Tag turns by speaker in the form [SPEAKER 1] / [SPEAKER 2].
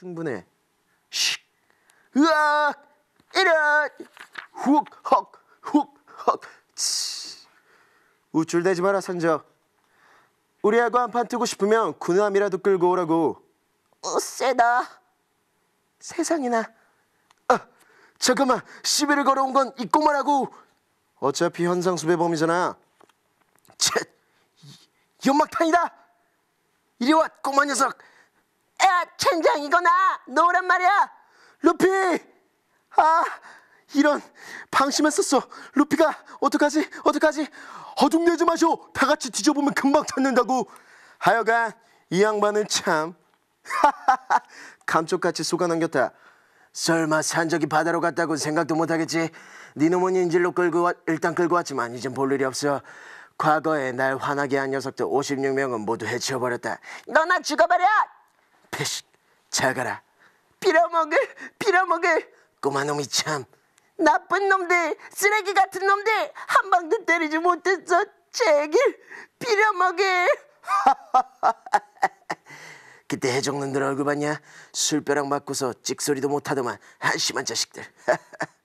[SPEAKER 1] 충분해. 씩. 으악! 이런! 훅, 헉, 훅, 헉. 치. 우쭐대지 마라, 선저. 우리하고 한 판 뜨고 싶으면 군함이라도 끌고 오라고. 어, 세다. 세상에나. 아, 잠깐만. 시비를 걸어온 건 이 꼬마라고. 어차피 현상 수배범이잖아. 쳇. 이- 연막탄이다. 이리 와, 꼬마 녀석. 야, 천장 이거 나 놓으란 말이야. 루피. 아, 이런 방심했었어. 루피가 어떡하지? 어떡하지? 어둠내지 마쇼. 다 같이 뒤져보면 금방 찾는다고. 하여간 이 양반은 참 감쪽같이 속아넘겼다. 설마 산적이 바다로 갔다고 생각도 못하겠지. 네 놈은 인질로 끌고 와, 일단 끌고 왔지만 이젠 볼 일이 없어. 과거에 날 화나게 한 녀석들 56명은 모두 해치워버렸다. 너나 죽어버려! 패식, 잘 가라. 빌어먹을, 빌어먹을. 꼬마 놈이 참. 나쁜 놈들, 쓰레기 같은 놈들 한 방도 때리지 못했어. 제길 빌어먹을. 그때 해적놈들 얼굴 봤냐? 술벼락 맞고서 찍소리도 못하더만 한심한 자식들.